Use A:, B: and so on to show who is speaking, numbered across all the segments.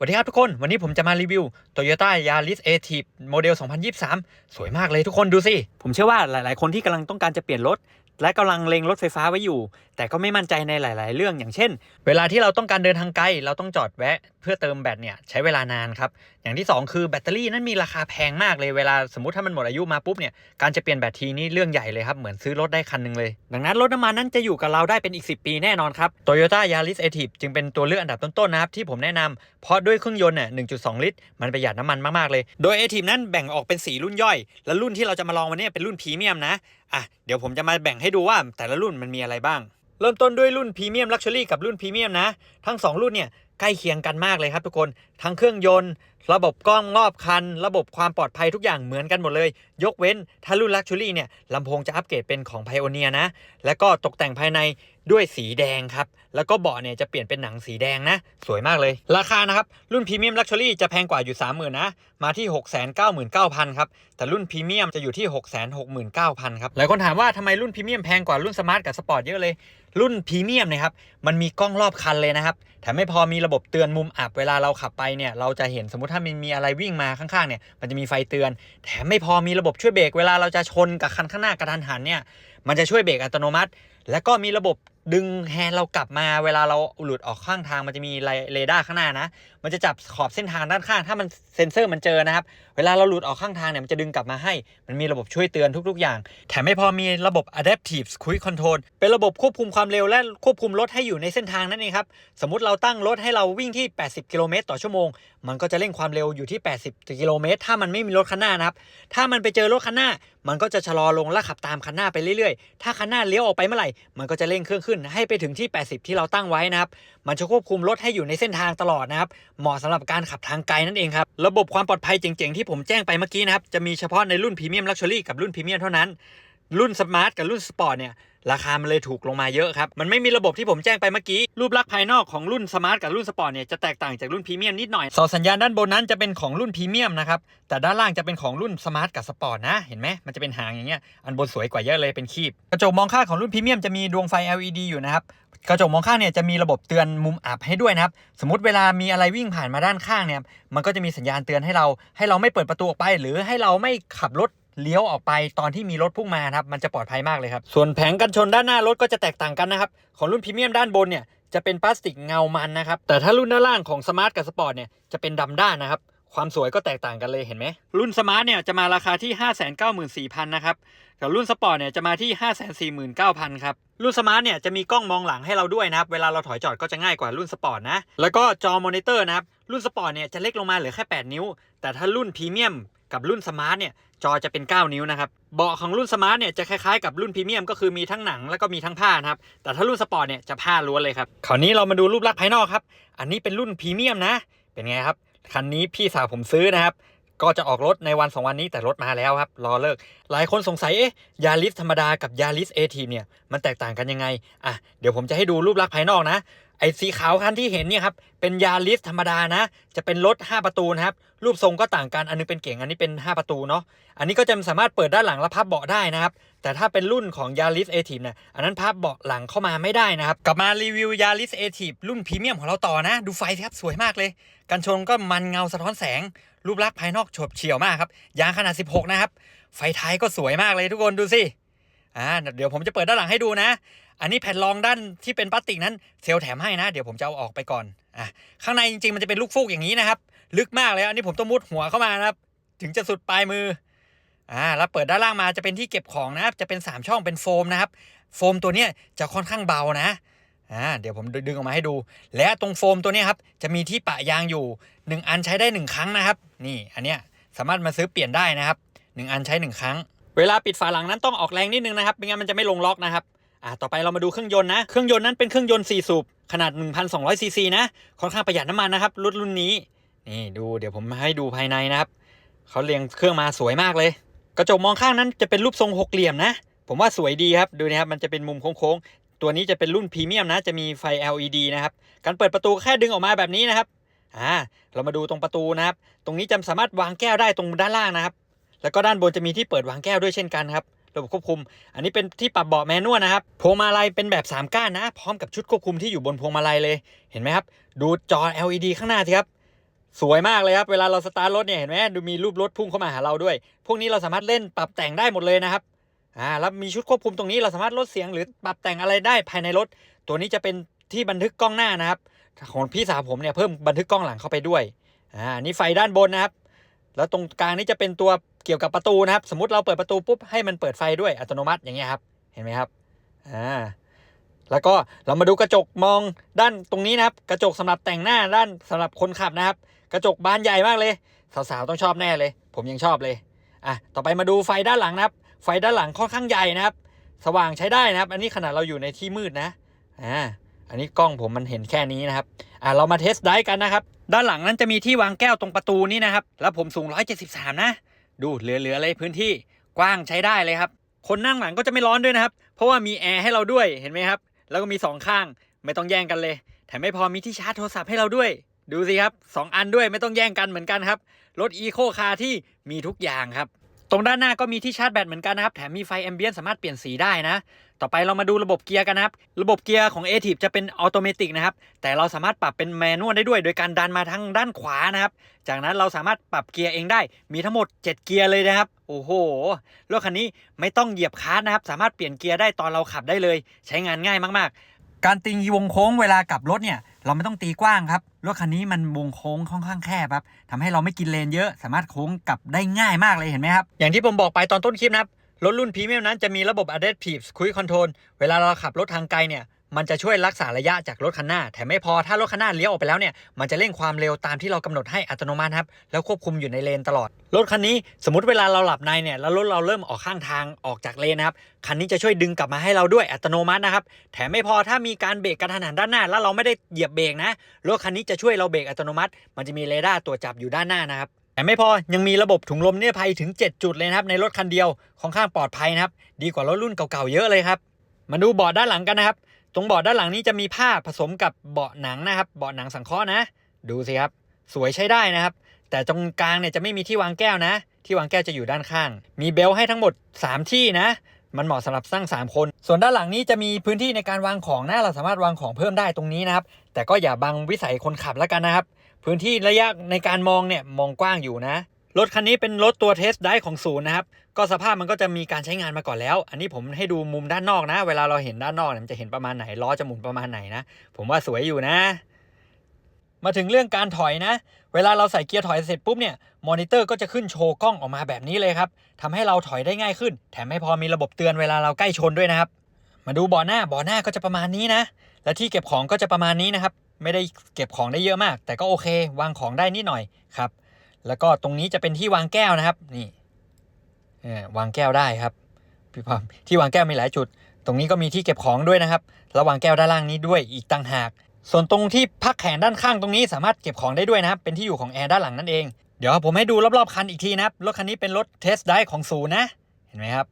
A: สวัสดีครับทุกคน วันนี้ผมจะมารีวิว Toyota Yaris a t i v โมเดล 2023 สวยมากเลยทุกคนดูสิ ผมเชื่อว่าหลาย ๆ คนที่กำลังต้องการจะเปลี่ยนรถ และกำลังเล็งรถไฟฟ้าไว้อยู่ แต่ก็ไม่มั่นใจในหลาย ๆ เรื่องอย่างเช่น เวลาที่เราต้องการเดินทางไกล เราต้องจอดแวะ เพื่อเติมแบตเนี่ยใช้เวลานานครับอย่างที่ 2 คือแบตเตอรี่นั้นมีราคาแพงมากเลยเวลาสมมติถ้ามันหมดอายุมาปุ๊บเนี่ยการจะเปลี่ยนแบตทีนี่เรื่องใหญ่เลยครับ เหมือนซื้อรถได้คันหนึ่งเลย ดังนั้นรถน้ำมันนั้นจะอยู่กับเราได้เป็นอีก 10 ปีแน่นอนครับ Toyota Yaris a t i v จึงเป็นตัวเลือกอันดับต้นๆนะครับที่ผมแนะนำเพราะด้วยเครื่องยนต์เนี่ย1.2 ลิตร มันประหยัดน้ำมันมากๆเลย โดย a t i v นั้นแบ่งออกเป็น 4 รุ่นย่อย และรุ่นที่เราจะมาลองวันนี้เป็นรุ่นพรีเมียมนะอะเดี๋ยวผมจะมาแบ่งให้ดูว่าแต่ละรุ่นมันมีอะไรบ้างเริ่มต้นด้วยรุ่นพรีเมียมลักชัวรี่กับรุ่นพรีเมียมนะ ทั้ง 2 รุ่นเนี่ยใกล้เคียงกันมากเลยครับทุกคน ทั้งเครื่องยนต์ระบบกล้องรอบคัน ระบบความปลอดภัยทุกอย่างเหมือนกันหมดเลย ยกเว้นถ้ารุ่นลักชัวรี่เนี่ยลำโพงจะอัปเกรดเป็นของไพโอเนียนะ แล้วก็ตกแต่งภายในด้วยสีแดงครับ แล้วก็เบาะเนี่ยจะเปลี่ยนเป็นหนังสีแดงนะ สวยมากเลย ราคานะครับ รุ่นพรีเมียมลักชัวรี่จะแพงกว่าอยู่ 30,000 นะ มาที่ 699,000 ครับ แต่รุ่นพรีเมียมจะอยู่ที่ 669,000 ครับหลายคนถามว่าทำไมรุ่นพรีเมียมแพงกว่ารุ่นสมาร์ทกับสปอร์ตเยอะเลย รุ่นพรีเมียมนี่ยครับมันมีกล้องรอบคันเลยนะครับแถมไม่พอมีระบบเตือนมุมอับเวลาเราขับไปเนี่ยเราจะเห็นสมมติถ้ามันมีอะไรวิ่งมาข้างๆเนี่ยมันจะมีไฟเตือน แถมไม่พอมีระบบช่วยเบรกเวลาเราจะชนกับคันข้างหน้า กระทันหันเนี่ยมันจะช่วยเบรกอัตโนมัติ และก็มีระบบดึงแฮนด์เรากลับมาเวลาเราหลุดออกข้างทางมันจะมีเรดาร์ข้างหน้านะ มันจะจับขอบเส้นทางด้านข้างถ้ามันเซ็นเซอร์มันเจอนะครับ เวลาเราหลุดออกข้างทางเนี่ยมันจะดึงกลับมาให้ มันมีระบบช่วยเตือนทุกๆอย่าง แถมไม่พอมีระบบ adaptive cruise control เป็นระบบควบคุมความเร็วและควบคุมรถให้อยู่ในเส้นทางนั่นเองครับ สมมติเราตั้งรถให้เราวิ่งที่ 80 กิโลเมตรต่อชั่วโมง มันก็จะเร่งความเร็วอยู่ที่ 80 กิโลเมตร ถ้ามันไม่มีรถคันหน้านะครับ ถ้ามันไปเจอรถคันหน้า มันก็จะชะลอลงและขับตามคันหน้าไปเรื่อยๆ ถ้าคันหน้าเลี้ยวออกไปเมื่อไหร่ มันก็จะเร่งเครื่องขึ้นให้ไปถึงที่ 80 ที่เราตั้งไว้นะครับมันจะควบคุมรถให้อยู่ในเส้นทางตลอดนะครับเหมาะสำหรับการขับทางไกลนั่นเองครับระบบความปลอดภัยเจ๋งๆที่ผมแจ้งไปเมื่อกี้นะครับจะมีเฉพาะในรุ่นพรีเมียมลักชัวรี่กับรุ่นพรีเมียมเท่านั้น รุ่นสมาร์ทกับรุ่นสปอร์ตเนี่ยราคามันเลยถูกลงมาเยอะครับ มันไม่มีระบบที่ผมแจ้งไปเมื่อกี้ รูปลักษณ์ภายนอกของรุ่นสมาร์ทกับรุ่นสปอร์ตเนี่ยจะแตกต่างจากรุ่นพรีเมียมนิดหน่อยเสาสัญญาณด้านบนนั้นจะเป็นของรุ่นพรีเมียมนะครับ แต่ด้านล่างจะเป็นของรุ่นสมาร์ทกับสปอร์ตนะ เห็นไหมมันจะเป็นหางอย่างเงี้ย อันบนสวยกว่าเยอะเลยเป็นคีบ กระจกมองข้างของรุ่นพรีเมียมจะมีดวงไฟ LED อยู่นะครับ กระจกมองข้างเนี่ยจะมีระบบเตือนมุมอับให้ด้วยนะครับ สมมติเวลามีอะไรวิ่งผ่านมาด้านข้างเนี่ย มันก็จะมีสัญญาณเตือนให้เรา ให้เราไม่เปิดประตูออกไป หรือให้เราไม่ขับรถ เลี้ยวออกไปตอนที่มีรถพุ่งมาครับมันจะปลอดภัยมากเลยครับ ส่วนแผงกันชนด้านหน้ารถก็จะแตกต่างกันนะครับของรุ่นพรีเมียมด้านบนเนี่ยจะเป็นพลาสติกเงามันนะครับแต่ถ้ารุ่นด้านล่างของสมาร์ทกับสปอร์ตเนี่ยจะเป็นดำด้านนะครับความสวยก็แตกต่างกันเลยเห็นไหมรุ่นสมาร์ทเนี่ยจะมาราคาที่ 594,000นะครับกับรุ่นสปอร์ตเนี่ยจะมาที่ 549,000ครับรุ่นสมาร์ทเนี่ยจะมีกล้องมองหลังให้เราด้วยนะครับเวลาเราถอยจอดก็จะง่ายกว่ารุ่นสปอร์ตนะแล้วก็จอมอนิเตอร์นะครับรุ่นสปอร์ตเนี่ยจะเล็กลงมาเหลือแค่ 8 นิ้ว แต่ถ้ารุ่นพรีเมียม กับรุ่นสมาร์ทเนี่ยจอจะเป็น 9 นิ้วนะครับเบาะของรุ่นสมาร์ทเนี่ยจะคล้ายๆกับรุ่นพรีเมียมก็คือมีทั้งหนังแล้วก็มีทั้งผ้านะครับแต่ถ้ารุ่นสปอร์ตเนี่ยจะผ้าล้วนเลยครับคราวนี้เรามาดูรูปลักษณ์ภายนอกครับ อันนี้เป็นรุ่นพรีเมียมนะ เป็นไงครับคันนี้พี่สาวผมซื้อนะครับก็จะออกรถในวันสองวันนี้แต่รถมาแล้วครับรอเลิก หลายคนสงสัยเอ๊ะยาริสธรรมดากับยาริสเอทีเนี่ยมันแตกต่างกันยังไงอะเดี๋ยวผมจะให้ดูรูปลักษณ์ภายนอกนะ ไอ้สีขาวคันที่เห็นเนี่ยครับ เป็นยาริสธรรมดานะ จะเป็นรถ 5 ประตูนะครับ รูปทรงก็ต่างกัน อันนึงเป็นเก๋งอันนี้เป็น 5 ประตูเนาะ อันนี้ก็จะสามารถเปิดด้านหลังและพับเบาะได้นะครับ แต่ถ้าเป็นรุ่นของยาริสเอทีเนี่ย อันนั้นพับเบาะหลังเข้ามาไม่ได้นะครับ กลับมารีวิวยาริสเอทีรุ่นพรีเมียมของเราต่อนะ ดูไฟสิครับ สวยมากเลย กันชนก็มันเงาสะท้อนแสง รูปลักษณ์ภายนอกโฉบเฉี่ยวมากครับ ยางขนาด 16 นะครับ ไฟท้ายก็สวยมากเลยทุกคนดูสิ อ่า เดี๋ยวผมจะเปิดด้านหลังให้ดูนะ อันนี้แผ่นรองด้านที่เป็นพลาสติกนั้นเซลแถมให้นะ เดี๋ยวผมจะเอาออกไปก่อนอะข้างในจริงๆมันจะเป็นลูกฟูกอย่างนี้นะครับ ลึกมากเลยอันนี้ผมต้องมุดหัวเข้ามานะครับ ถึงจะสุดปลายมืออ่าแล้วเปิดด้านล่างมาจะเป็นที่เก็บของนะครับ จะเป็น 3 ช่องเป็นโฟมนะครับ โฟมตัวเนี้ยจะค่อนข้างเบานะอ่าเดี๋ยวผมดึงออกมาให้ดู และตรงโฟมตัวนี้ครับจะมีที่ปะยางอยู่ 1 อันใช้ได้ 1 ครั้งนะครับ นี่อันเนี้ยสามารถมาซื้อเปลี่ยนได้นะครับ 1 อันใช้ 1 ครั้ง เวลาปิดฝาหลังนั้นต้องออกแรงนิดนึงนะครับไม่งั้นมันจะไม่ลงล็อกนะครับ อ่าต่อไปเรามาดูเครื่องยนต์นะ เครื่องยนต์นั้นเป็นเครื่องยนต์4สูบขนาด 1,200ซีซีนะ ค่อนข้างประหยัดน้ำมันนะครับรุ่นรุ่นนี้ นี่ดูเดี๋ยวผมให้ดูภายในนะครับ เขาเรียงเครื่องมาสวยมากเลย กระจกมองข้างนั้นจะเป็นรูปทรงหกเหลี่ยมนะ ผมว่าสวยดีครับ ดูนะครับ มันจะเป็นมุมโค้งๆ ตัวนี้จะเป็นรุ่นพรีเมียมนะ จะมีไฟ LED นะครับ การเปิดประตูแค่ดึงออกมาแบบนี้นะครับ อ่า เรามาดูตรงประตูนะครับ ตรงนี้จะสามารถวางแก้วได้ตรงด้านล่างนะครับ แล้วก็ด้านบนจะมีที่เปิดวางแก้วด้วยเช่นกันครับ ระบบควบคุม อันนี้เป็นที่ปรับเบาะแมนนวลนะครับ พวงมาลัยเป็นแบบ 3 ก้านนะ พร้อมกับชุดควบคุมที่อยู่บนพวงมาลัยเลย เห็นไหมครับ ดูจอ LED ข้างหน้าสิครับ สวยมากเลยครับ เวลาเราสตาร์ทรถเนี่ย เห็นไหมดูมีรูปรถพุ่งเข้ามาหาเราด้วย พวกนี้เราสามารถเล่นปรับแต่งได้หมดเลยนะครับ อ่า แล้วมีชุดควบคุมตรงนี้เราสามารถลดเสียงหรือปรับแต่งอะไรได้ภายในรถ ตัวนี้จะเป็นที่บันทึกกล้องหน้านะครับ ของพี่สาวผมเนี่ยเพิ่มบันทึกกล้องหลังเข้าไปด้วย อ่า นี่ไฟด้านบนนะครับ แล้วตรงกลางนี่จะเป็นตัวเกี่ยวกับประตูนะครับ สมมติเราเปิดประตูปุ๊บให้มันเปิดไฟด้วยอัตโนมัติอย่างเงี้ยครับเห็นไหมครับอ่าแล้วก็เรามาดูกระจกมองด้านตรงนี้นะครับ กระจกสำหรับแต่งหน้าด้านสำหรับคนขับนะครับ กระจกบานใหญ่มากเลย สาวๆต้องชอบแน่เลย ผมยังชอบเลยอะต่อไปมาดูไฟด้านหลังนะครับ ไฟด้านหลังค่อนข้างใหญ่นะครับ สว่างใช้ได้นะครับ อันนี้ขนาดเราอยู่ในที่มืดนะอ่าอันนี้กล้องผมมันเห็นแค่นี้นะครับอ่าเรามาเทสได้กันนะครับ ด้านหลังนั้นจะมีที่วางแก้วตรงประตูนี้นะครับ แล้วผมสูง 173 นะ ดูเหลือๆเลยพื้นที่กว้างใช้ได้เลยครับ คนนั่งหลังก็จะไม่ร้อนด้วยนะครับ เพราะว่ามีแอร์ให้เราด้วยเห็นไหมครับ แล้วก็มีสองข้างไม่ต้องแย่งกันเลย แถมไม่พอมีที่ชาร์จโทรศัพท์ให้เราด้วย ดูสิครับสองอันด้วยไม่ต้องแย่งกันเหมือนกันครับ รถอีโคคาร์ที่มีทุกอย่างครับ ตรงด้านหน้าก็มีที่ชาร์จแบตเหมือนกันนะครับ แถมมีไฟแอมเบียนสามารถเปลี่ยนสีได้นะ ต่อไปเรามาดูระบบเกียร์กันนะครับ ระบบเกียร์ของ a t i v จะเป็นออโตเมติกนะครับ แต่เราสามารถปรับเป็นแมนนวลได้ด้วย โดยการดันมาทางด้านขวานะครับ จากนั้นเราสามารถปรับเกียร์เองได้ มีทั้งหมด 7 เกียร์เลยนะครับ โอ้โห รถคันนี้ไม่ต้องเหยียบคลัสนะครับ สามารถเปลี่ยนเกียร์ได้ตอนเราขับได้เลย ใช้งานง่ายมาก ๆ การตีวงโค้งเวลากลับรถเนี่ย เราไม่ต้องตีกว้างครับรถคันนี้มันวงโค้งค่อนข้างแคบครับทำให้เราไม่กินเลนเยอะ สามารถโค้งกลับได้ง่ายมากเลยเห็นไหมครับ อย่างที่ผมบอกไปตอนต้นคลิปนะครับรถรุ่นพรีเมียมนั้นจะมีระบบ Adaptive Cruise Control เวลาเราขับรถทางไกลเนี่ย มันจะช่วยรักษาระยะจากรถคันหน้า แถมไม่พอถ้ารถคันหน้าเลี้ยวออกไปแล้วเนี่ย มันจะเร่งความเร็วตามที่เรากำหนดให้อัตโนมัติครับ แล้วควบคุมอยู่ในเลนตลอด รถคันนี้สมมติเวลาเราหลับในเนี่ย แล้วรถเราเริ่มออกข้างทางออกจากเลนนะครับ คันนี้จะช่วยดึงกลับมาให้เราด้วยอัตโนมัตินะครับ แถมไม่พอถ้ามีการเบรกกระทันหันด้านหน้า แล้วเราไม่ได้เหยียบเบรกนะ รถคันนี้จะช่วยเราเบรกอัตโนมัติ มันจะมีเรดาร์ตรวจจับอยู่ด้านหน้านะครับแต่ไม่พอยังมีระบบถุงลมนิรภัยถึง 7 จุดเลยนะครับในรถคันเดียวค่อนข้างปลอดภัยนะครับดีกว่ารถรุ่นเก่าๆเยอะเลยครับมาดูเบาะด้านหลังกันนะครับ ตรงเบาะด้านหลังนี้จะมีผ้าผสมกับเบาะหนังนะครับ เบาะหนังสังเคราะห์นะ ดูสิครับ สวยใช้ได้นะครับ แต่ตรงกลางเนี่ยจะไม่มีที่วางแก้วนะ ที่วางแก้วจะอยู่ด้านข้าง มีเบลต์ให้ทั้งหมด 3 ที่นะ มันเหมาะสำหรับสร้าง 3 คน ส่วนด้านหลังนี้จะมีพื้นที่ในการวางของนะ เราสามารถวางของเพิ่มได้ตรงนี้นะครับ แต่ก็อย่าบังวิสัยคนขับแล้วกันนะครับ พื้นที่ระยะในการมองเนี่ยมองกว้างอยู่นะ รถคันนี้เป็นรถตัวเทสได้ของศูนย์นะครับ ก็สภาพมันก็จะมีการใช้งานมาก่อนแล้ว อันนี้ผมให้ดูมุมด้านนอกนะ เวลาเราเห็นด้านนอกเนี่ยมันจะเห็นประมาณไหนล้อจะหมุนประมาณไหนนะ ผมว่าสวยอยู่นะ มาถึงเรื่องการถอยนะ เวลาเราใส่เกียร์ถอยเสร็จปุ๊บเนี่ยมอนิเตอร์ก็จะขึ้นโชว์กล้องออกมาแบบนี้เลยครับทำให้เราถอยได้ง่ายขึ้น แถมไม่พอมีระบบเตือนเวลาเราใกล้ชนด้วยนะครับ มาดูบาะหน้าบาะหน้าก็จะประมาณนี้นะ และที่เก็บของก็จะประมาณนี้นะครับไม่ได้เก็บของได้เยอะมาก แต่ก็โอเค วางของได้นิดหน่อยครับ แล้วก็ตรงนี้จะเป็นที่วางแก้วนะครับ นี่ วางแก้วได้ครับพี่พอมที่วางแก้วมีหลายจุด ตรงนี้ก็มีที่เก็บของด้วยนะครับแล้ววางแก้วด้านล่างนี้ด้วยอีกต่างหาก ส่วนตรงที่พักแขนด้านข้างตรงนี้สามารถเก็บของได้ด้วยนะครับ เป็นที่อยู่ของแอร์ด้านหลังนั่นเอง เดี๋ยวผมให้ดูรอบๆคันอีกทีนะครับ รถคันนี้เป็นรถเทสได้ของศูนย์นะ เห็นไหมครับ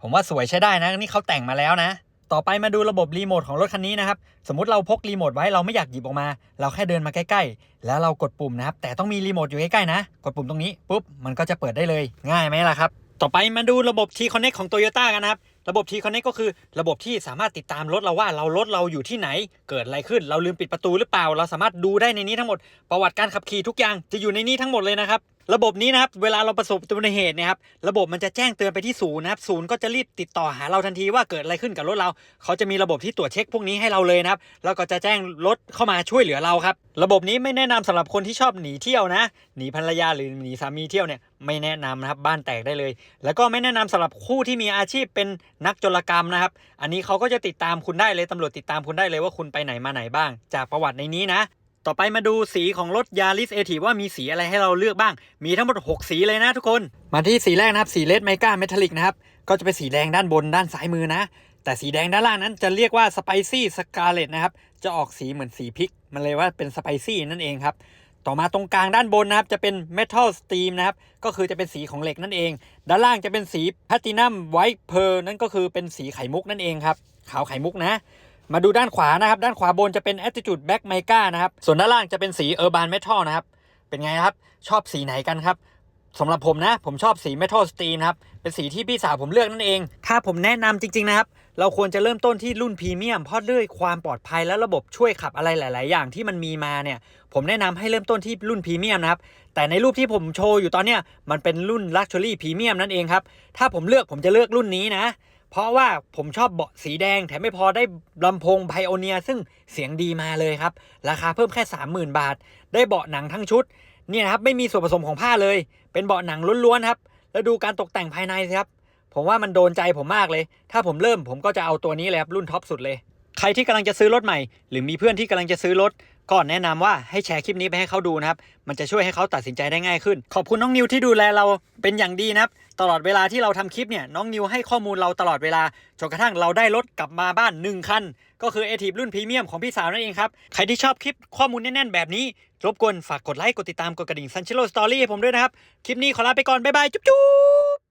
A: ผมว่าสวยใช้ได้นะ นี่เขาแต่งมาแล้วนะ ต่อไปมาดูระบบรีโมทของรถคันนี้นะครับ สมมติเราพกรีโมทไว้เราไม่อยากหยิบออกมา เราแค่เดินมาใกล้ๆ แล้วเรากดปุ่มนะครับ แต่ต้องมีรีโมทอยู่ใกล้ๆนะ กดปุ่มตรงนี้ปุ๊บ มันก็จะเปิดได้เลย ง่ายไหมล่ะครับ ต่อไปมาดูระบบ T Connect ของ Toyota กันนะครับ ระบบ T Connect ก็คือระบบที่สามารถติดตามรถเราว่าเรารถเราอยู่ที่ไหน เกิดอะไรขึ้น เราลืมปิดประตูหรือเปล่า เราสามารถดูได้ในนี้ทั้งหมด ประวัติการขับขี่ทุกอย่างจะอยู่ในนี้ทั้งหมดเลยนะครับ ระบบนี้นะครับเวลาเราประสบอุบัติเหตุเนะครับระบบมันจะแจ้งเตือนไปที่ศูนย์นะครับศูนย์ก็จะรีบติดต่อหาเราทันทีว่าเกิดอะไรขึ้นกับรถเรา เขาจะมีระบบที่ตรวจเช็คพวกนี้ให้เราเลยนะครับแล้วก็จะแจ้งรถเข้ามาช่วยเหลือเราครับระบบนี้ไม่แนะนำสำหรับคนที่ชอบหนีเที่ยวนะหนีภรรยาหรือหนีสามีเที่ยวเนี่ยไม่แนะนำนะครับบ้านแตกได้เลย แล้วก็ไม่แนะนำสำหรับคู่ที่มีอาชีพเป็นนักจรกรรมนะครับ อันนี้เขาก็จะติดตามคุณได้เลยตำรวจติดตามคุณได้เลยว่าคุณไปไหนมาไหนบ้าง จากประวัติในนี้นะ ต่อไปมาดูสีของรถยาริสเอทีว่ามีสีอะไรให้เราเลือกบ้าง มีทั้งหมด 6 สีเลยนะทุกคน มาที่สีแรกนะครับ สีเลดไมก้าเมทัลลิกนะครับ ก็จะเป็นสีแดงด้านบนด้านซ้ายมือนะ แต่สีแดงด้านล่างนั้นจะเรียกว่าสไปซี่สกาเลตนะครับ จะออกสีเหมือนสีพริก มันเลยว่าเป็นสไปซี่นั่นเองครับ ต่อมาตรงกลางด้านบนนะครับ จะเป็นเมทัลสตีมนะครับ ก็คือจะเป็นสีของเหล็กนั่นเอง ด้านล่างจะเป็นสีแพลตินัมไวท์เพร์ลนั่นก็คือเป็นสีไข่มุกนั่นเองครับ ขาวไข่มุกนะ มาดูด้านขวานะครับ ด้านขวาบนจะเป็น Attitude Black Mica นะครับ ส่วนด้านล่างจะเป็นสี Urban Metal นะครับ เป็นไงครับ ชอบสีไหนกันครับสำหรับผมนะ ผมชอบสี Metal Steel นะครับ เป็นสีที่พี่สาวผมเลือกนั่นเอง ถ้าผมแนะนำจริง ๆ นะครับ เราควรจะเริ่มต้นที่รุ่นพรีเมียมเพราะด้วยความปลอดภัยและระบบช่วยขับอะไรหลาย ๆ อย่างที่มันมีมาเนี่ย ผมแนะนำให้เริ่มต้นที่รุ่นพรีเมียมนะครับ แต่ในรูปที่ผมโชว์อยู่ตอนเนี้ยมันเป็นรุ่น Luxury Premium นั่นเองครับ ถ้าผมเลือกผมจะเลือกรุ่นนี้นะ เพราะว่าผมชอบเบาะสีแดง แถมไม่พอได้ลำโพงไพโอเนียซึ่งเสียงดีมาเลยครับ ราคาเพิ่มแค่ 30,000 บาท ได้เบาะหนังทั้งชุด เนี่ยครับไม่มีส่วนผสมของผ้าเลย เป็นเบาะหนังล้วนๆครับ แล้วดูการตกแต่งภายในสิครับ ผมว่ามันโดนใจผมมากเลย ถ้าผมเริ่มผมก็จะเอาตัวนี้เลยครับรุ่นท็อปสุดเลย ใครที่กำลังจะซื้อรถใหม่ หรือมีเพื่อนที่กำลังจะซื้อรถ ก็แนะนำว่าให้แชร์คลิปนี้ไปให้เขาดูนะครับ มันจะช่วยให้เขาตัดสินใจได้ง่ายขึ้น ขอบคุณน้องนิวที่ดูแลเราเป็นอย่างดีนะครับ ตลอดเวลาที่เราทำคลิปเนี่ยน้องนิวให้ข้อมูลเราตลอดเวลาจนกระทั่งเราได้รถกลับมาบ้าน 1 คัน ก็คือ a t รุ่นพรีเมียมของพี่สาวนั่นเองครับ ใครที่ชอบคลิปข้อมูลแน่นๆแบบนี้ รบกวนฝากกดไลค์กดติดตามกดกระดิ่งซันชิโร่สตอรี่ให้ผมด้วยนะครับ คลิปนี้ขอลาไปก่อนบ๊ายบายจุ๊บ